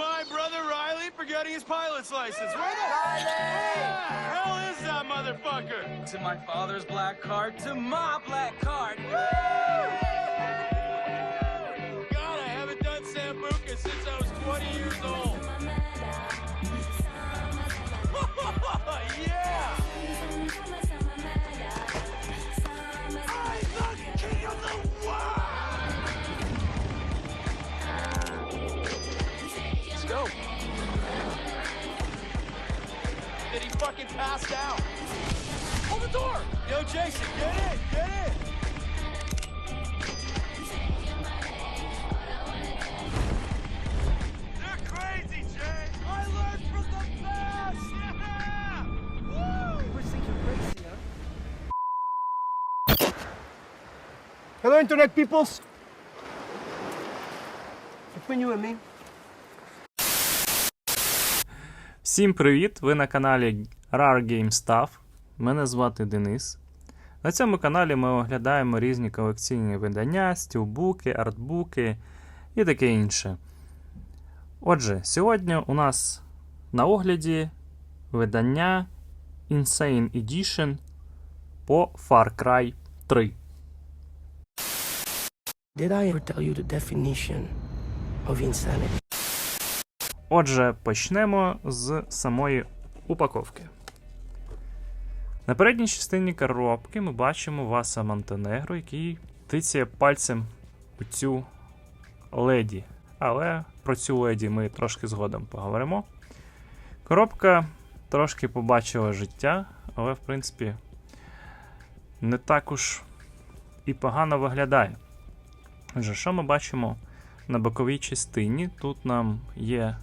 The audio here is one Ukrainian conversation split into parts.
my brother Riley for getting his pilot's license. Where the hell is that motherfucker? To my father's black card, to my black card. God, I haven't done Sambuca since I was 20 years old. yeah! Fucking passed out? Hold the door! Yo, Jason, get in! Get in! They're crazy, Jay! I learned from the best! Yeah! Woo! Hello, Internet peoples. Between you and me, Всім привіт! Ви на каналі Rar Game Stuff. Мене звати Денис. На цьому каналі ми оглядаємо різні колекційні видання, стілбуки, артбуки і таке інше. Отже, сьогодні у нас на огляді видання Insane Edition по Far Cry 3. Did I ever tell you the definition of insanity? Отже, почнемо з самої упаковки. На передній частині коробки ми бачимо Васа Монтенегро, який тицяє пальцем у цю леді. Але про цю леді ми трошки згодом поговоримо. Коробка трошки побачила життя, але, в принципі, не так уж і погано виглядає. Отже, що ми бачимо на боковій частині? Тут нам є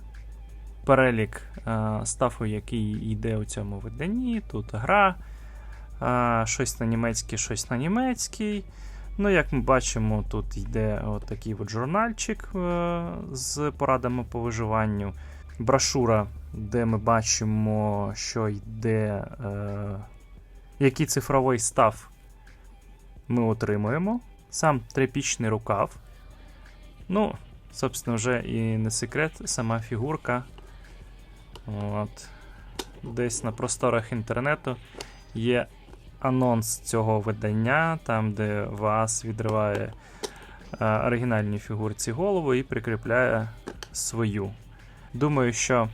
перелік е, стафу, який йде у цьому виданні. Тут гра, е, щось на німецький, щось на німецький. Ну, як ми бачимо, тут йде такий от журнальчик е, з порадами по виживанню. Брошура, де ми бачимо, що йде, який цифровий став ми отримуємо. Сам тряпічний рукав. Ну, собственно, вже і не секрет, сама фігурка. От. Десь на просторах інтернету є анонс цього видання, там, де вас відриває е, оригінальній фігурці голову і прикріпляє свою. Думаю, що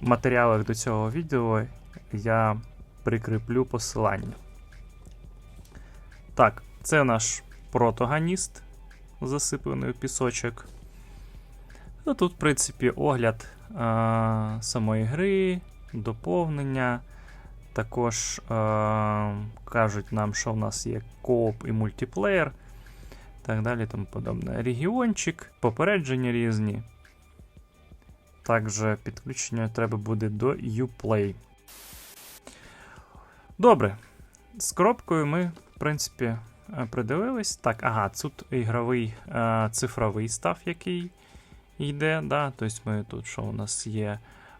в матеріалах до цього відео я прикріплю посилання. Так, це наш протагоніст, засипаний у пісочок. Ну, тут, в принципі, огляд а, самої гри, доповнення. Також а, кажуть нам, що в нас є кооп і мультиплеєр. Так далі, тому подобне. Регіончик, попередження різні. Також підключення треба буде до Uplay. Добре. З коробкою ми, в принципі, е, придивились. Так, ага, тут ігровий е, цифровий став, який йде. Да? Тобто ми тут, що у нас є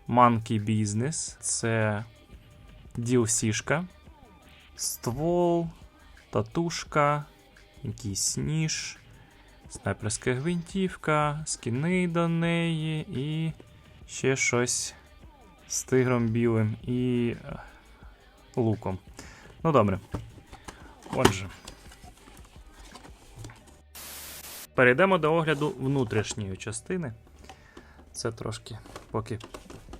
Monkey Business, це DLC-шка, ствол, татушка, якийсь ніж, снайперська гвинтівка, скіни до неї і ще щось з тигром білим і е, луком. Ну добре. Отже. Перейдемо до огляду внутрішньої частини. Це трошки поки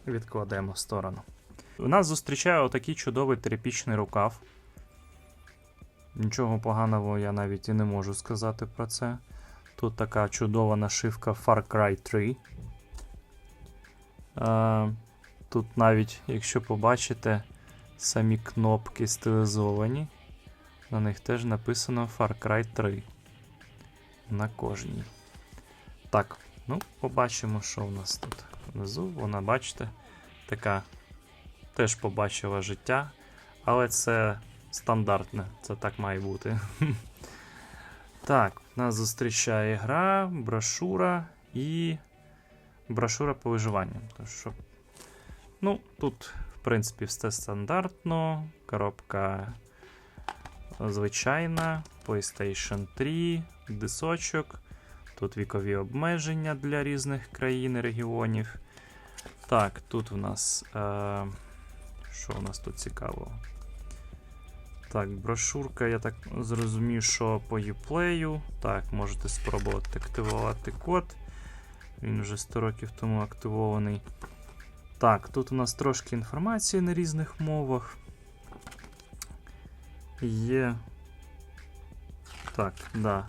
відкладемо в сторону. У нас зустрічає отакий чудовий тряпічний рукав. Нічого поганого я навіть і не можу сказати про це. Тут така чудова нашивка Far Cry 3. Е, тут навіть, якщо побачите, самі кнопки стилізовані. На них теж написано Far Cry 3. На кожній. Так, ну, побачимо, що у нас тут внизу. Вона, бачите, така теж побачила життя. Але це стандартне, це так має бути. Так, нас зустрічає гра, брошура і брошура по виживанню. Що... Ну, тут, в принципі, все стандартно. Коробка звичайна, PlayStation 3, дисочок. тут вікові обмеження для різних країн і регіонів. Так, тут у нас. Е, що у нас тут цікавого? Так, брошурка, я так зрозумів, що по Uplay. Так, можете спробувати активувати код. Він вже 100 років тому активований. Так, тут у нас трошки інформації на різних мовах. Є. Так, да.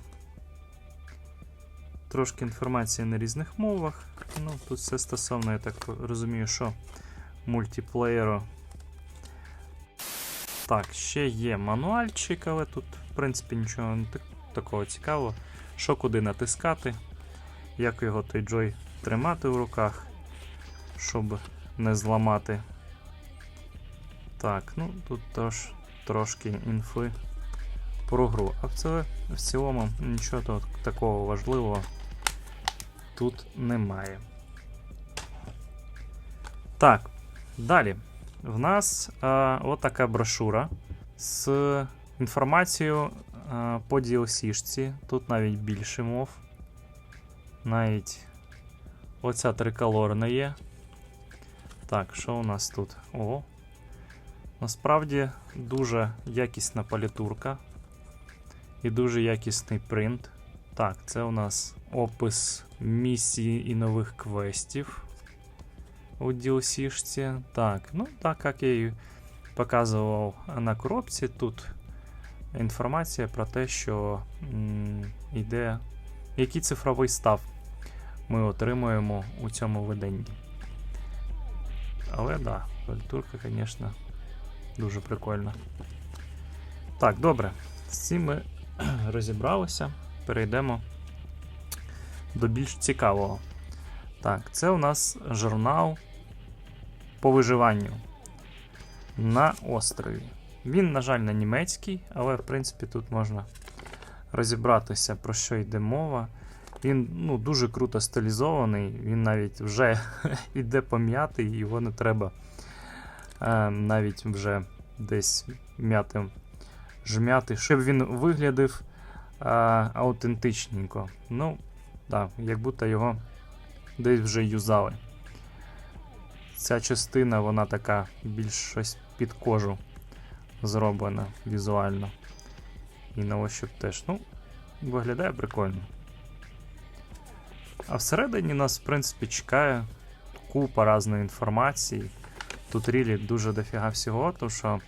Трошки інформації на різних мовах. Ну, тут все стосовно, я так розумію, що мультиплеєру. Так, ще є мануальчик, але тут, в принципі, нічого не так- такого цікавого. Що куди натискати, як його той джой тримати в руках, щоб не зламати. Так, ну тут теж трошки інфи про гру. А це, в цілому нічого такого важливого тут немає. Так, далі. В нас е, отака брошура з інформацією е, по DLC-шці. Тут навіть більше мов. Навіть оця триколорна є. Так, що у нас тут? О. Насправді дуже якісна палітурка і дуже якісний принт. Так, це у нас опис місії і нових квестів у DLC-шці. Так, ну так як я і показував на коробці, тут інформація про те, що йде, який цифровий став ми отримуємо у цьому виданні. Але да, палітурка, звісно, дуже прикольна. Так, добре. З цим ми розібралися. Перейдемо до більш цікавого. Так, це у нас журнал по виживанню на острові. Він, на жаль, на німецький, але в принципі тут можна розібратися, про що йде мова. Він ну, дуже круто стилізований, він навіть вже йде пом'ятий, його не треба е, навіть вже десь м'яти, жмяти, щоб він виглядав е, аутентичненько. Ну, так, як будто його десь вже юзали. Ця частина, вона така більш щось під кожу зроблена візуально. І на ощуп теж. Ну, виглядає прикольно. А всередині нас, в принципі, чекає купа різної інформації. Тут рілі дуже дофіга всього, тому що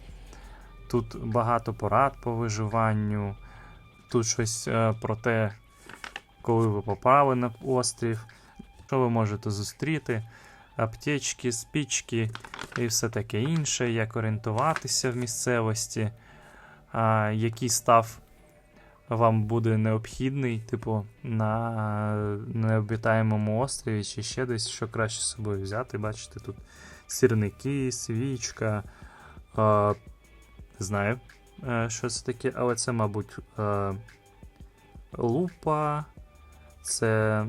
тут багато порад по виживанню, тут щось е, про те, коли ви попали на острів, що ви можете зустріти, аптечки, спічки і все таке інше, як орієнтуватися в місцевості, а, який став вам буде необхідний, типу, на необітаємому острові чи ще десь, що краще з собою взяти. Бачите, тут сірники, свічка. Е, знаю, е, що це таке, але це, мабуть, е, лупа, це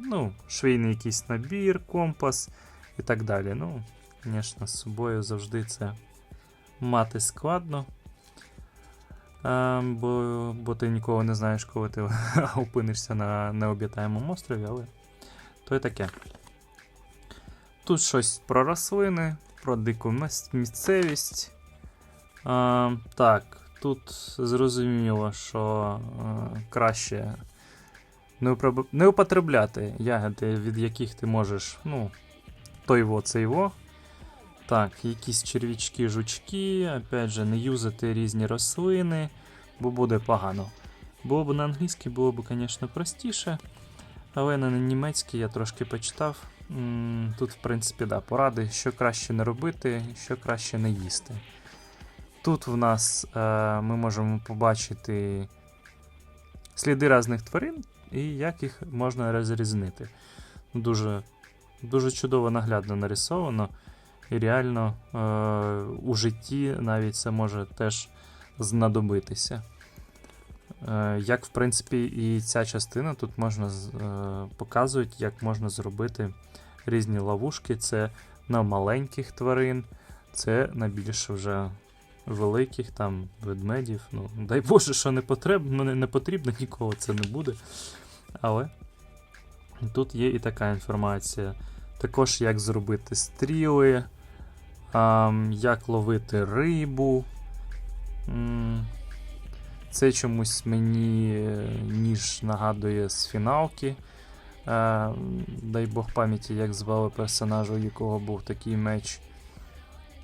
ну, швейний якийсь набір, компас і так далі. Ну, звісно, з собою завжди це мати складно. Бо, бо ти ніколи не знаєш, коли ти опинишся на необітаємому острові, але то й таке. Тут щось про рослини, про дику місцевість. Ем, так, тут зрозуміло, що е, краще не, употребляти ягоди, від яких ти можеш, ну, той во, цей во. Так, якісь черв'ячки, жучки, опять же, не юзати різні рослини, бо буде погано. Було б на англійській, було б, звісно, простіше. Але на німецькій я трошки почитав. Тут, в принципі, да, поради, що краще не робити, що краще не їсти. Тут в нас е, ми можемо побачити сліди різних тварин і як їх можна розрізнити. Дуже, дуже чудово наглядно нарисовано. І реально е, у житті навіть це може теж знадобитися. Е, як, в принципі, і ця частина тут можна е, показують, як можна зробити різні ловушки. Це на маленьких тварин, це на більш вже великих, там ведмедів. Ну, дай Боже, що не потрібно, не, не потрібно, нікого це не буде. Але тут є і така інформація. Також як зробити стріли, як ловити рибу. Це чомусь мені е, ніж нагадує з фіналки. Е, дай Бог пам'яті, як звали персонажа, у якого був такий меч.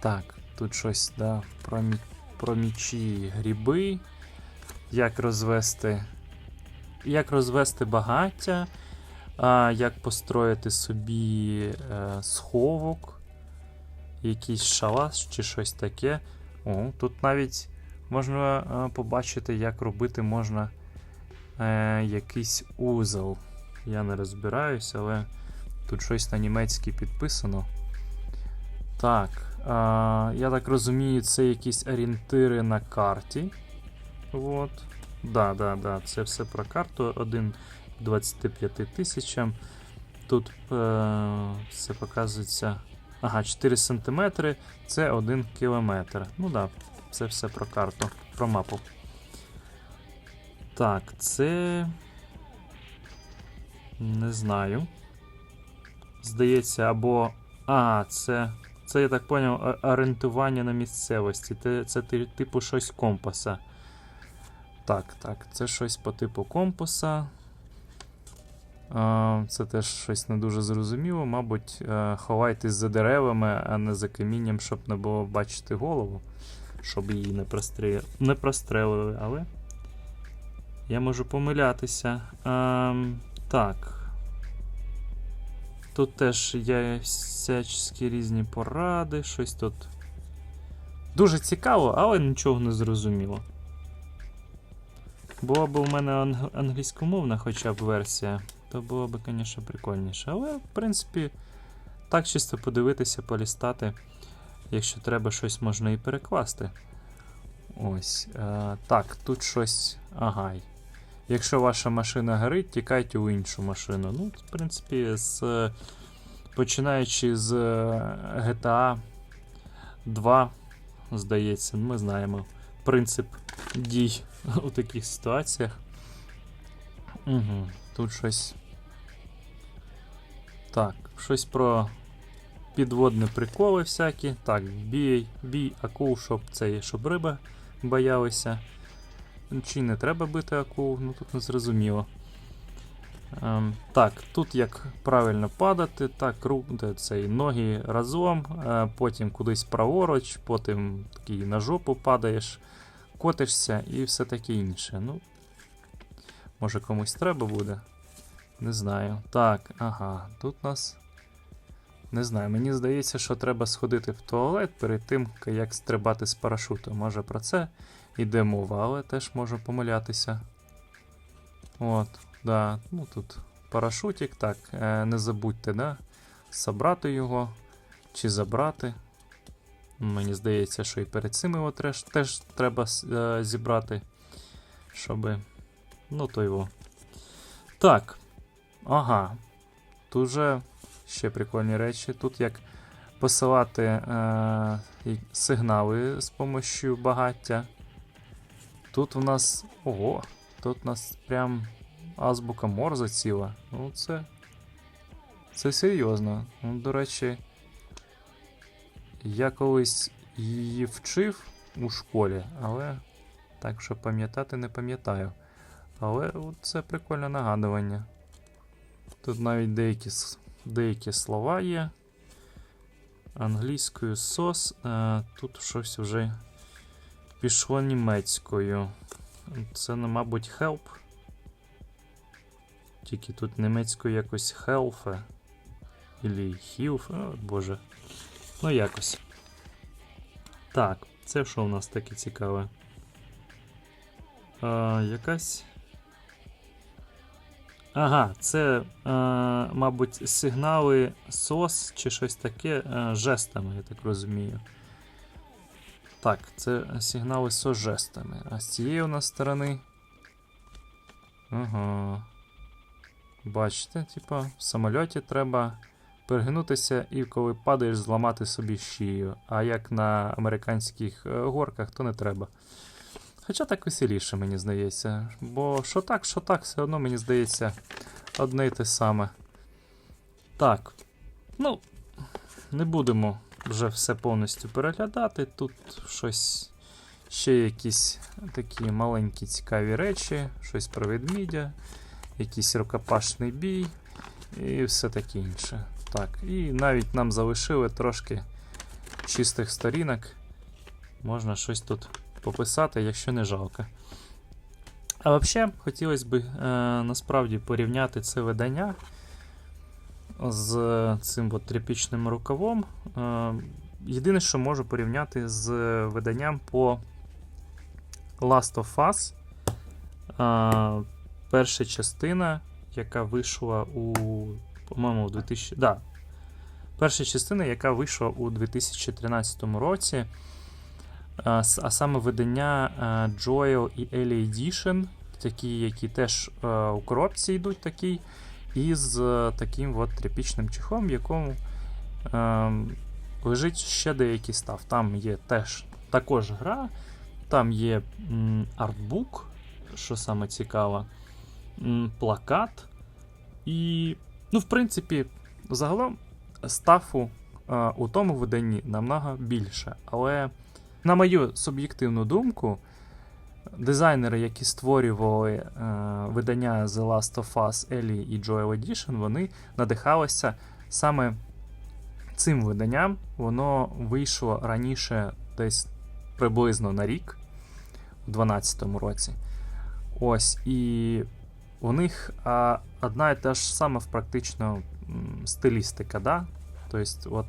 Так, тут щось, да, про, мі... про мічі гриби. Як розвести. Як розвести багаття, як построїти собі е, сховок, якийсь шалаш чи щось таке. О, тут навіть можна е, побачити, як робити можна е, якийсь узел. Я не розбираюсь, але тут щось на німецький підписано. Так, я так розумію, це якісь орієнтири на карті. От. Да, да, да, це все про карту. 1 25 тисячам. Тут е, все показується. Ага, 4 см це 1 кілометр. Ну да, це все про карту, про мапу. Так, це. Не знаю. Здається, або. А, це. Це, я так поняв, орієнтування на місцевості. Це, це типу щось компаса. Так, так, це щось по типу компаса. Це теж щось не дуже зрозуміло. Мабуть, е, ховайтесь за деревами, а не за камінням, щоб не було бачити голову, щоб її не, прострі... не прострелили, але я можу помилятися. А, так. Тут теж є всячески різні поради, щось тут. Дуже цікаво, але нічого не зрозуміло. Була б у мене анг- англійськомовна хоча б версія, то було б, звісно, прикольніше. Але, в принципі, так чисто подивитися, полістати. Якщо треба, щось можна і перекласти. Ось. Е, так, тут щось. Ага. Якщо ваша машина горить, тікайте у іншу машину. Ну, в принципі, з, е, починаючи з е, GTA 2, здається, ми знаємо принцип дій у таких ситуаціях. Угу. Тут щось. Так, щось про підводні приколи всякі. Так, бій, бій акул, щоб є, щоб риби боялися. Чи не треба бити акул, ну тут не зрозуміло. Ем, так, тут як правильно падати, так, де цей, ноги разом, е, потім кудись праворуч, потім такий на жопу падаєш, котишся і все таке інше. Ну, може комусь треба буде? Не знаю. Так, ага, тут нас. Не знаю, мені здається, що треба сходити в туалет перед тим, як стрибати з парашуту. Може про це йде мова, але теж можу помилятися. От, да, ну тут парашутик, так, е, не забудьте, да? Собрати його чи забрати. Мені здається, що і перед цим його теж, теж треба е, зібрати, щоб. Ну, то його. Так. Ага. Тут же ще прикольні речі. Тут як посилати е, сигнали з допомогою багаття. Тут у нас. Ого! Тут у нас прям азбука Морзе ціла. Ну, це. Це серйозно. Ну, до речі, я колись її вчив у школі, але так що пам'ятати не пам'ятаю. Але це прикольне нагадування. Тут навіть деякі, деякі слова є. Англійською сос. Е, тут щось вже пішло німецькою. Це, ну, мабуть, help. Тільки тут німецькою якось helfe. Ілі hilf. О, боже. Ну, якось. Так, це що у нас таке цікаве? А, якась. Ага, це, е, мабуть, сигнали SOS чи щось таке е, жестами, я так розумію. Так, це сигнали SOS жестами. А з цієї у нас сторони. Ага. Бачите, типа, в самольоті треба перегнутися і коли падаєш, зламати собі шию. А як на американських е, горках, то не треба. Хоча так веселіше, мені здається. Бо що так, що так, все одно мені здається одне й те саме. Так. Ну, не будемо вже все повністю переглядати. Тут щось. Ще якісь такі маленькі цікаві речі, щось про ведмідя, якийсь рукопашний бій і все таке інше. Так, і навіть нам залишили трошки чистих сторінок. Можна щось тут пописати, якщо не жалко. А взагалі, хотілося б е, насправді порівняти це видання з цим от тряпічним рукавом. Е, єдине, що можу порівняти з виданням по Last of Us. Е, перша частина, яка вийшла у. По-моєму, у 2000. Да. Перша частина, яка вийшла у 2013 році. А, саме видання е, Joel і Ellie Edition, такі, які теж е, у коробці йдуть такі, і з е, таким от тряпічним чехом, в якому е, лежить ще деякий став. Там є теж також гра, там є артбук, що саме цікаво, плакат. І, ну, в принципі, загалом стафу у тому виданні намного більше. Але, на мою суб'єктивну думку, дизайнери, які створювали е, видання The Last of Us Ellie і Joel Edition, вони надихалися саме цим виданням. Воно вийшло раніше десь приблизно на рік, у 2012 році. Ось, і у них а, одна і та ж сама практично м, стилістика, да? Тобто, от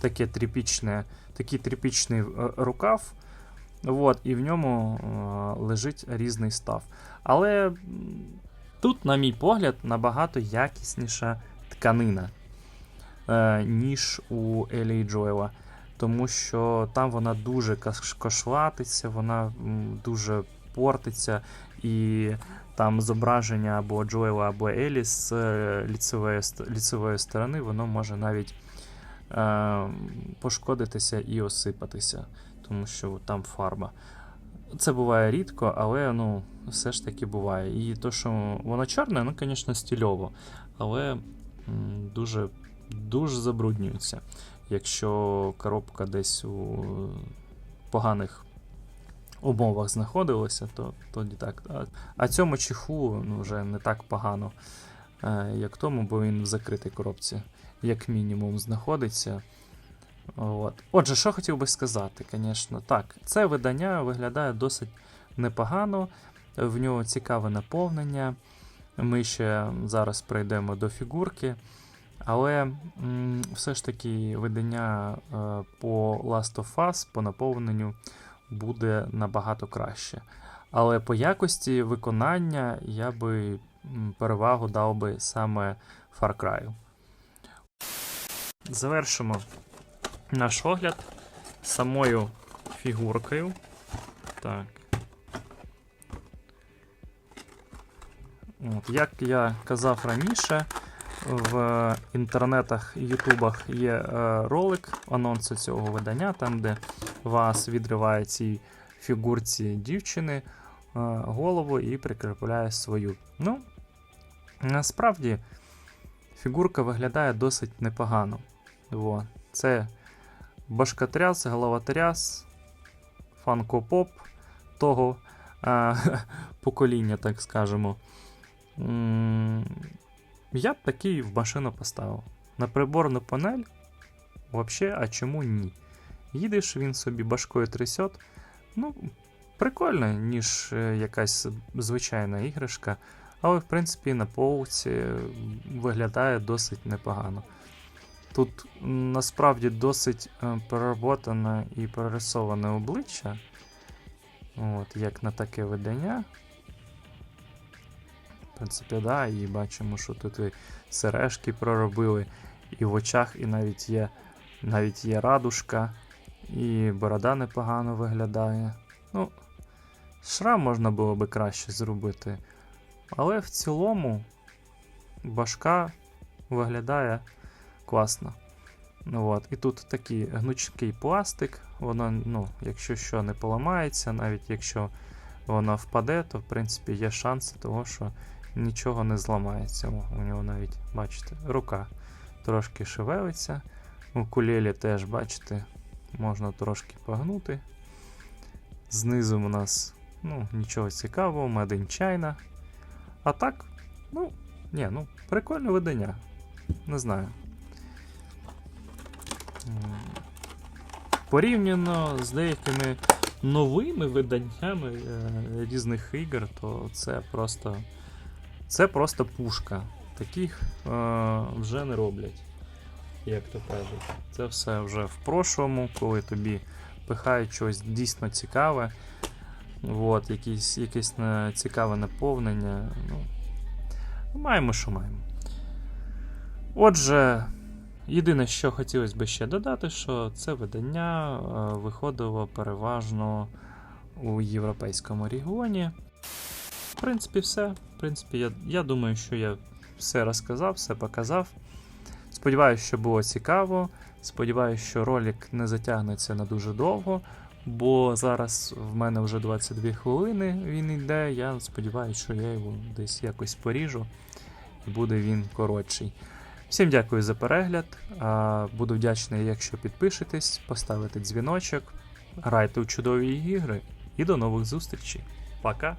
таке тряпічне, такий тряпічний е, рукав, от, і в ньому е, лежить різний став. Але тут, на мій погляд, набагато якісніша тканина, е, ніж у Елі і Джоела. Тому що там вона дуже кошлатиться, вона дуже портиться, і там зображення або Джоела, або Елі з е, ліцевої, ліцевої сторони, воно може навіть е, пошкодитися і осипатися, тому що там фарба. Це буває рідко, але ну, все ж таки буває. І то, що воно чорне, ну, звісно, стильово, але дуже, дуже забруднюється. Якщо коробка десь у поганих умовах знаходилася, то тоді так. А, а цьому чеху ну, вже не так погано, е, як тому, бо він в закритій коробці, як мінімум, знаходиться. От. Отже, що хотів би сказати, звісно, так, це видання виглядає досить непогано, в нього цікаве наповнення. Ми ще зараз прийдемо до фігурки. Але все ж таки видання е, по Last of Us по наповненню буде набагато краще. Але по якості виконання я би перевагу дав би саме Far Cry. Завершимо наш огляд самою фігуркою. Так. От, як я казав раніше, в інтернетах, ютубах є е, ролик анонсу цього видання, там, де вас відриває цій фігурці дівчини е, голову і прикріпляє свою. Ну, насправді, фігурка виглядає досить непогано. Во. Це башкатряс, головотряс, фанкопоп того е, покоління, так скажемо. Я б такий в машину поставив. На приборну панель, взагалі, а чому ні? Їдеш, він собі башкою трясет. Ну, прикольно, ніж е, якась звичайна іграшка. Але, в принципі, на полці виглядає досить непогано. Тут насправді досить е, перероботане і перерисоване обличчя. От, як на таке видання. В принципі, да, і бачимо, що тут і сережки проробили, і в очах, і навіть є, навіть є радужка, і борода непогано виглядає. Ну, шрам можна було би краще зробити. Але в цілому башка виглядає класно. Ну, от. І тут такий гнучкий пластик, воно, ну, якщо що, не поламається, навіть якщо вона впаде, то в принципі є шанси того, що нічого не зламається. О, у нього навіть, бачите, рука трошки шевелиться. Укулелі теж, бачите, можна трошки погнути. Знизу у нас ну, нічого цікавого, Made in China. А так, ну, ні, ну, прикольне видання. Не знаю. Порівняно з деякими новими виданнями е, різних ігор, то це просто. Це просто пушка. Таких е, вже не роблять, як то кажуть. Це все вже в прошлому, коли тобі пихають щось дійсно цікаве. От, якісь, якесь е, цікаве наповнення. Ну, маємо, що маємо. Отже, єдине, що хотілося б ще додати, що це видання е, виходило переважно у європейському регіоні. В принципі, все. В принципі, я, я думаю, що я все розказав, все показав. Сподіваюсь, що було цікаво. Сподіваюсь, що ролик не затягнеться на дуже довго, бо зараз в мене вже 22 хвилини він йде. Я сподіваюся, що я його десь якось поріжу і буде він коротший. Всім дякую за перегляд. Буду вдячний, якщо підпишетесь, поставите дзвіночок, грайте у чудові ігри і до нових зустрічей. Пока!